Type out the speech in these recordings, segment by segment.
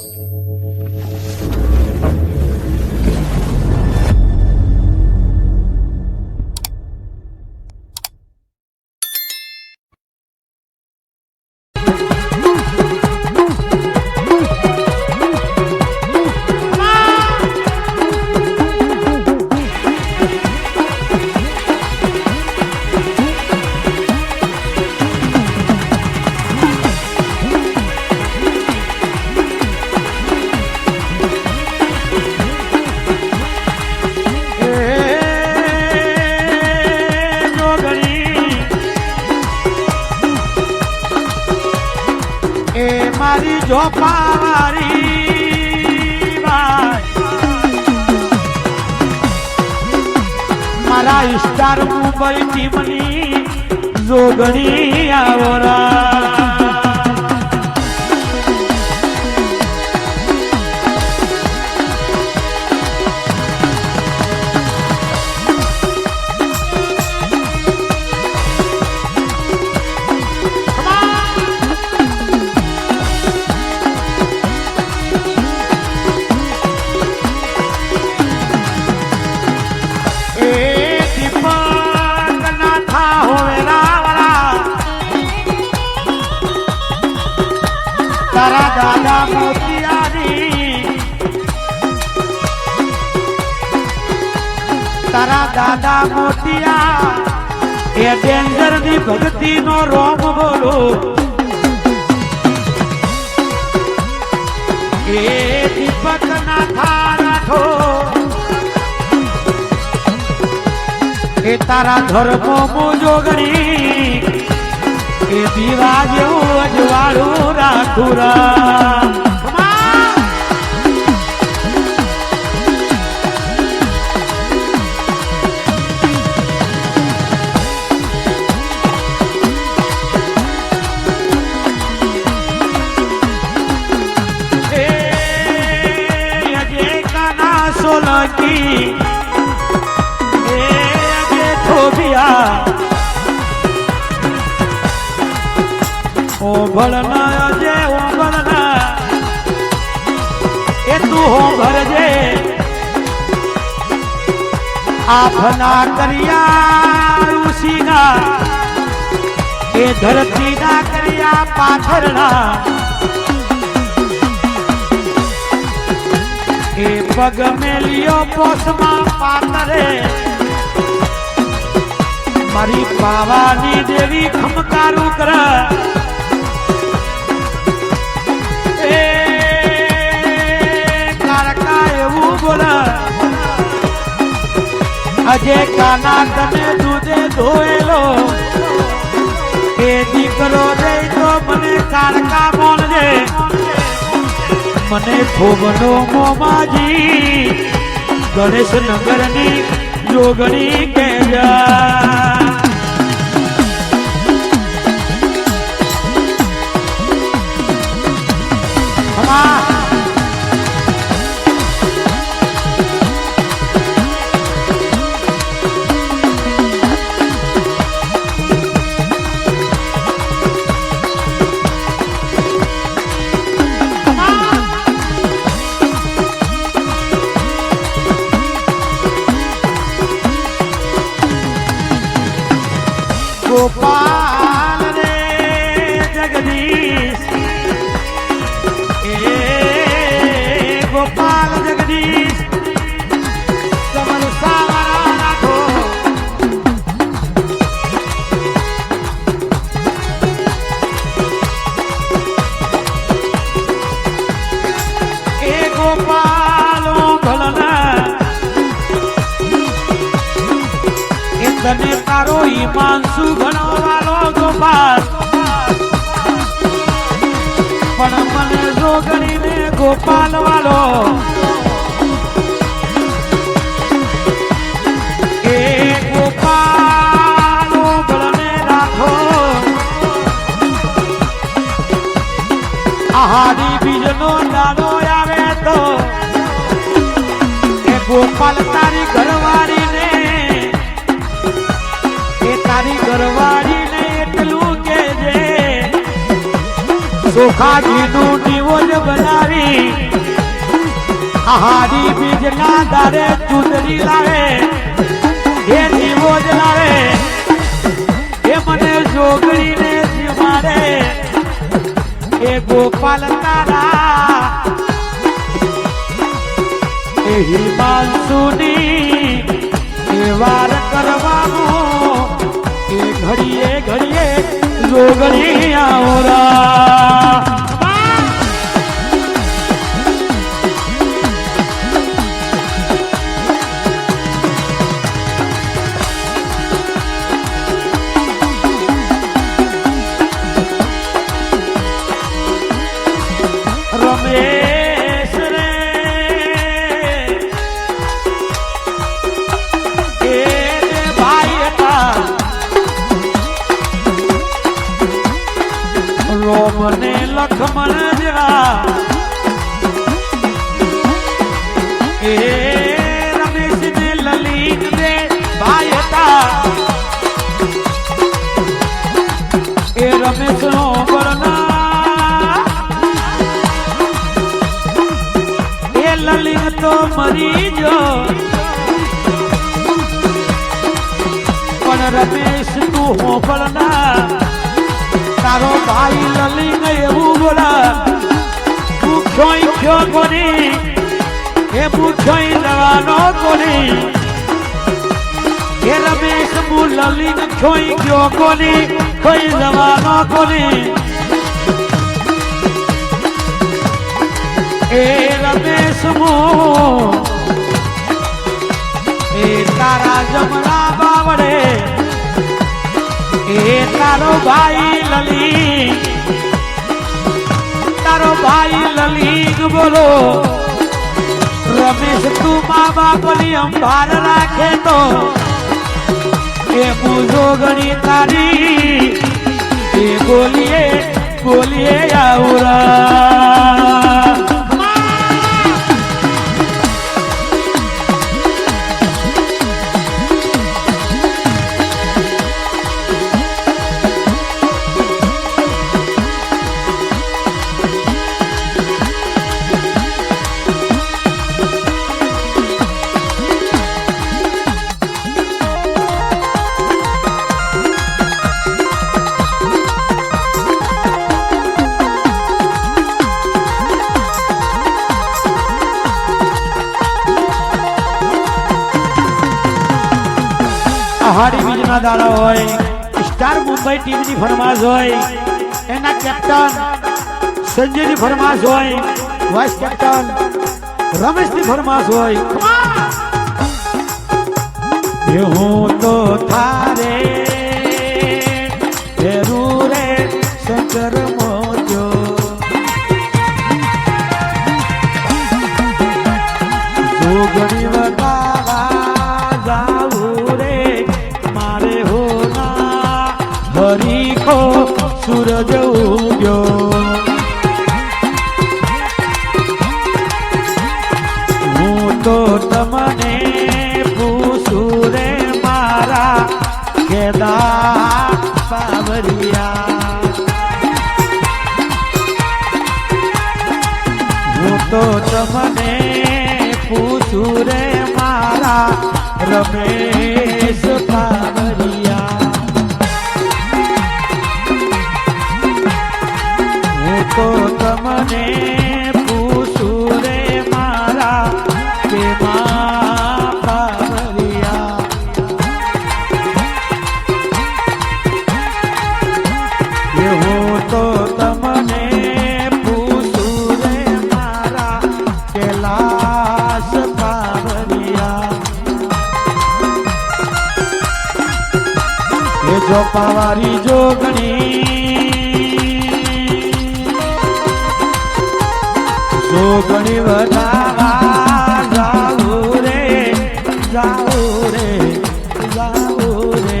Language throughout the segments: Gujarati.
もう。મારી પારી મારા ઇસ્ટાર મુંબઈ ટીમની જોગણી આવરા. તારા દાદા મોતિયારી. તારા દાદા મોતિયા, એ ડેન્જરની ભક્તિ નો રોમ બોલો. એ દીપક ના થા રાઠો એ તારા ધર્મો મુજોગણી. એ દીવા જેવું পুরা ઓ ભળના અજય ઓ ભળના એ તું હો ભરજે આફના કરિયા, ઋષિના. એ ધરતીના કરિયા પાથરના એ પગ મેલિયો પોસમાં પાતરે. મારી પાવાની દેવી ખમકારું કર. અજે કાના તને દૂધે ધોયેલો. એ દીકરો રે તો મને કારકા બોલજે મને ભોગનો મોમાજી ગણેશ નગરની જોગણી કેજા ઘરવાળીને એટલું કે જે ચોખાજીનું નિવોજ બનાવી. આહારી બીજના દારે ચૂંદડી લાવે. એ નિવોજ લાવે. એ મને જોગણીને જીવાડે એ ગોપાલ તારા. એ હિમાંશુની વાર કરવાનો જોગણી આવરા પણ રમેશ, તું હોપળના તારો ભાઈ લલિત એવું બોલા. મુખ્યોય ખ્યો કોની? એ મુખ્યોય જવાનો કોની? એ રમેશ મુ લલિત ખોઈ ગયો કોની? કોઈ જવાનો કોની? એ રમેશ મો એ તારા જમણા તારો ભાઈ લલી તારો ભાઈ લલી બોલો. રમેશ તું મા બાપની અંભાર રાખે તો. એ પૂજો ગણી તારી. એ બોલીએ બોલીએ આવરા. હાડી બીજના દાડા હોય, સ્ટાર મુંબઈ ટીમની ફરમાશ હોય, એના કેપ્ટન સંજયની ફરમાશ હોય, વાઇસ કેપ્ટન રમેશની ફરમાશ હોય. હું તો થારે સૂરજ ઉગ્યો. હું તો તમને પૂછું રે મારા કેદા પાવરિયા હું તો તમને પૂછું મારા રમેશ જો પાવારી જોગણી જોગણી વધારા જાવું રે જાવું રે જાવું રે,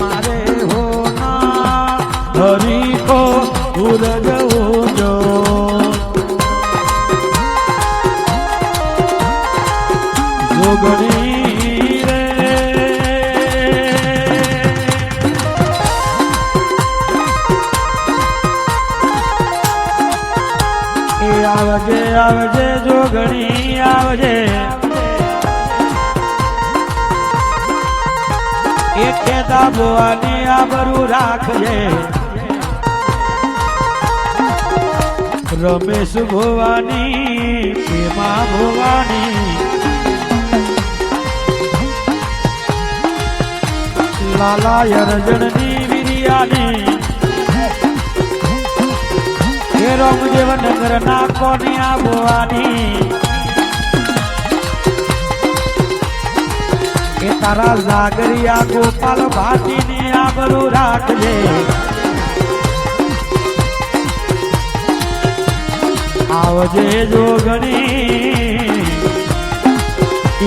મારે હોના હરીકો ઉર જવું જો જોગણી આવજે આવજે, જોગણી, આવજે. એ દાબવાની આબરું રાખજે. રમેશ ભોવાની પ્રેમા ભોવાની. લાલા યરજણની વિરિયાની હે ના એ તારા લાગરિયા ગોપાલ ભાટીની આબરૂ રાખજે. આવજે જોગણી.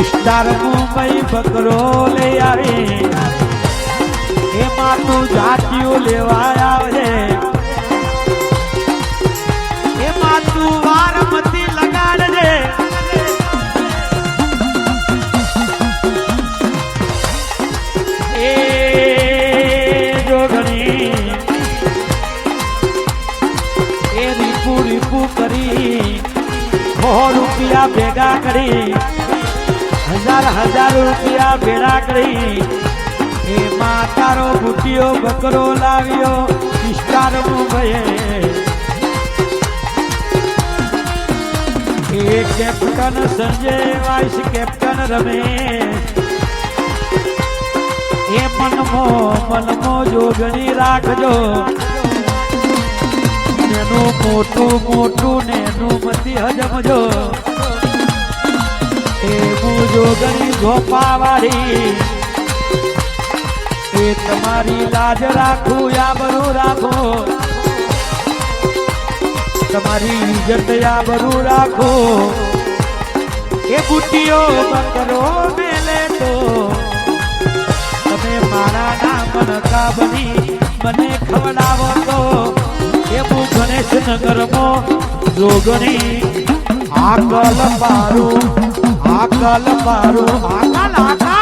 સ્ટાર મુંબઈ બકરો લઈ આવી. એમાં તું જાતિયું લેવા આવજે ભેગા કરી, હજાર હજાર રૂપિયા ભેગા કરી. એ માતારો બુટિયો બકરો લાવ્યો વિસ્તાર મુંબઈ એ captain Sanjay vice captain Ramesh એ મનમો મનમો જોગણી રાખજો. એનું મોટું મોટું ને એનું મતી હજમજો. જોગણી ગોપાવાળી એ તમારી લાજ રાખું, યાબરું રાખો. તમારી ઇજ્જત યાબરું રાખો. એ બુટીઓ બકરો મેલે તો. તમે મારા નામ નકા બની મને ખવડાવો તો. એવું ગણેશ નગરમાં જોગણી. આકલ પારું આકલ મારું આકલ આકલ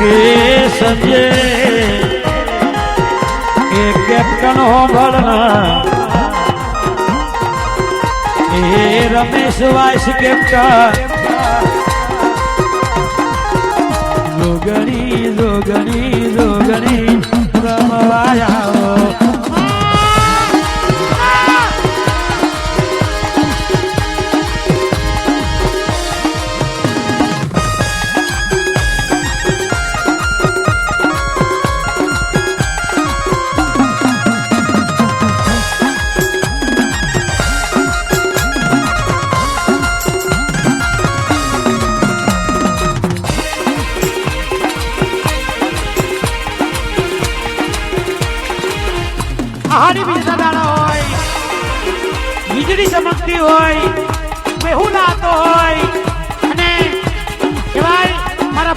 એ સંજય એ કેપ્ટન હોબળના એ રમેશ વાઇસ કેપ્ટન. જોગણી જોગણી જોગણી રમવાયા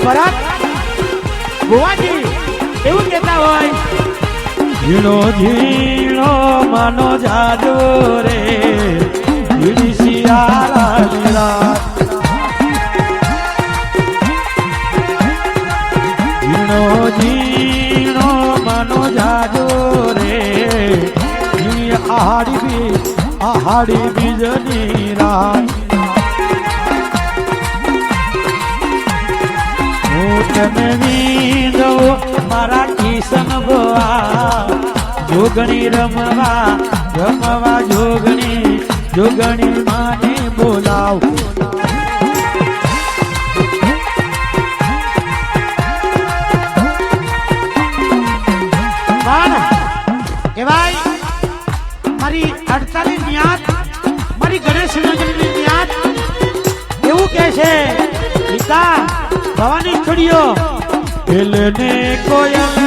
કહેવાય ભુવાજી, એવું કહેતા હોય? ઝીણો ઝીણો માનો જાદુ રે ઝીણી માનો જાજો રે ઝીણી આહાડી બી આહાડી બીજની રાત. વીંદો મારા કિશન ગોવા જોગણી રમવા રમવા જોગણી જોગણી માને બોલાવ. મારી અડતાલીસ ન્યાત, મારી ગણેશ નગરની ન્યાત, એવું કે છે. પિતા ભવાની છોડીઓ. એલને કોયલની